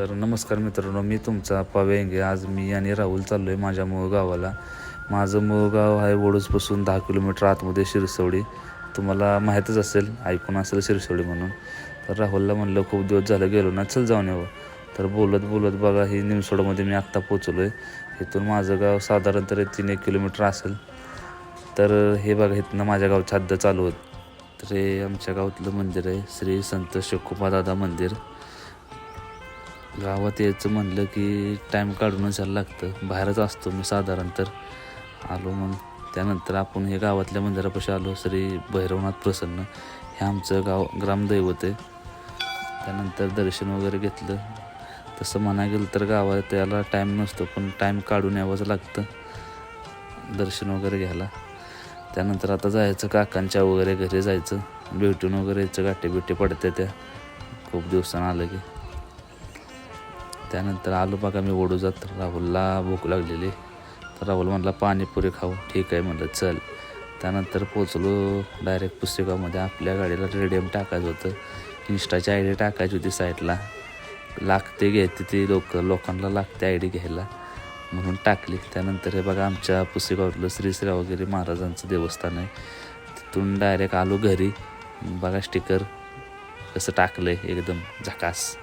तर नमस्कार मित्रांनो मी तुमचा पवेंगे आज मी आणि राहुल चाललो आहे माझ्या मूळ गावाला माझं मूळ गाव आहे वडूजपासून दहा किलोमीटर आतमध्ये शिरसवडी. तुम्हाला माहीतच असेल ऐकून असेल शिरसवडी म्हणून. तर राहुलला म्हणलं खूप दिवस झालं गेलो ना चल जाऊन येऊ. तर बोलत बोलत बघा ही निमसोडमध्ये मी आत्ता पोचलो आहे इथून माझं गाव साधारणतः तीन एक किलोमीटर असेल. तर हे बघा इथनं माझ्या गावची हद्द चालू होत. तर हे आमच्या गावातलं मंदिर आहे श्री संत दादा मंदिर. गावात यायचं म्हणलं की टाईम काढूनच यायला लागतं. बाहेरच असतो मी साधारण तर. आलो मग. त्यानंतर आपण हे गावातल्या मंदिरापाशी आलो श्री भैरवनाथ प्रसन्न. हे आमचं गाव ग्रामदैवत आहे. त्यानंतर दर्शन वगैरे घेतलं. तसं म्हणा गेलं तर गावात याला टाईम नसतो पण टाईम काढून यावंच लागतं. दर्शन वगैरे घ्यायला. त्यानंतर आता जायचं काकांच्या वगैरे घरी जायचं. भेटून वगैरे यायचं गाठे बिटे पडते त्या. खूप दिवसानं आलं की. त्यानंतर आलो बघा मी ओढू जात राहुलला भूक लागलेली. तर राहुल म्हणला पाणीपुरी खाऊ. ठीक आहे म्हणलं चल. त्यानंतर पोचलो डायरेक्ट पुस्तकामध्ये. आपल्या गाडीला रेडियम टाकायचं होतं. इन्स्टाची आय डी टाकायची होती साईडला लागते घ्यायची ती लोक. लोकांना लागते आय डी घ्यायला. म्हणून टाकली. त्यानंतर हे बघा आमच्या पुस्तकावरलं श्री श्रावगिरी महाराजांचं देवस्थान आहे. तिथून डायरेक्ट आलो घरी. बघा स्टिकर कसं टाकलं आहे एकदम झकास.